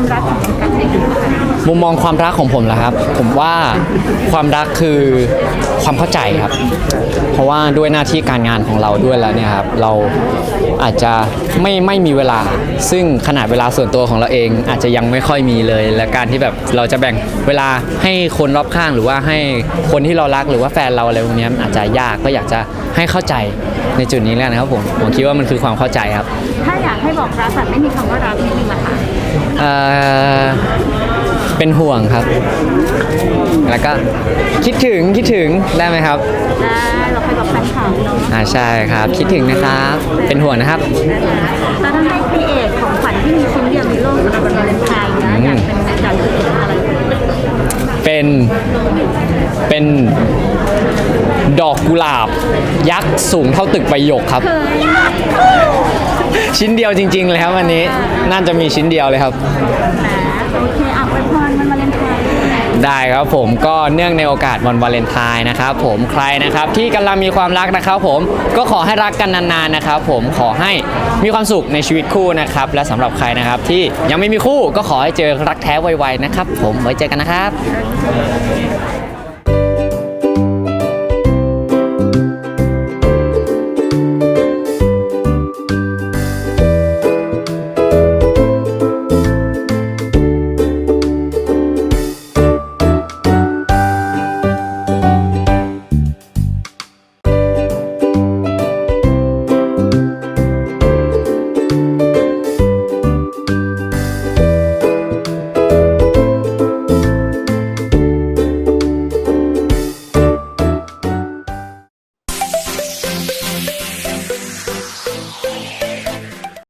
ความรักของน้องกันเป็นยังไงบ้างคะมุมมองความรักของผมล่ะครับ ผมว่าความรักคือความเข้าใจครับ เพราะว่าด้วยหน้าที่การงานของเราด้วยแล้วเนี่ยครับเราอาจจะไม่ไม่มีเวลา ซึ่งขนาดเวลาส่วนตัวของเราเอง อาจจะยังไม่ค่อยมีเลย และการที่แบบเราจะแบ่งเวลาให้คนรอบข้างหรือว่าให้คนที่เรารักหรือว่าแฟนเราอะไรพวกเนี้ยมันอาจจะยากก็อยากจะให้เข้าใจในจุดนี้แล้วนะครับผมผมคิดว่ามันคือความเข้าใจครับ ถ้าอยากให้บอกรักแต่ไม่มีคำว่ารักนิดนึงละคะ เอ่อเป็นห่วงครับ แล้วก็คิดถึงคิดถึงได้ไหมครับ ได้เราเคยบอกแฟนคลับเนาะอ่าใช่ครับ คิดถึงนะครับ เป็นห่วงนะครับ นะคะแล้วถ้าให้ครีเอทของขวัญที่มีชิ้นเดียวในโลกสำหรับวันวาเลนไทน์นะอยากเป็นอยากครีเอทอะไรเป็นเป็นดอกกุหลาบ ยักษ์สูงเท่าตึกใบหยกครับ ชิ้นเดียวจริง ๆ เลยครับวันนี้น่าจะมีชิ้นเดียวเลยครับนะโอเคอะอวยพรวันวาเลนไทน์ได้ครับผมก็เนื่องในโอกาสวันวาเลนไทน์นะครับผมใครนะครับที่กำลังมีความรักนะครับผมก็ขอให้รักกันนานๆนะครับผมขอให้มีความสุขในชีวิตคู่นะครับและสำหรับใครนะครับที่ยังไม่มีคู่ก็ขอให้เจอรักแท้ไวๆนะครับผมไว้เจอกันนะครับ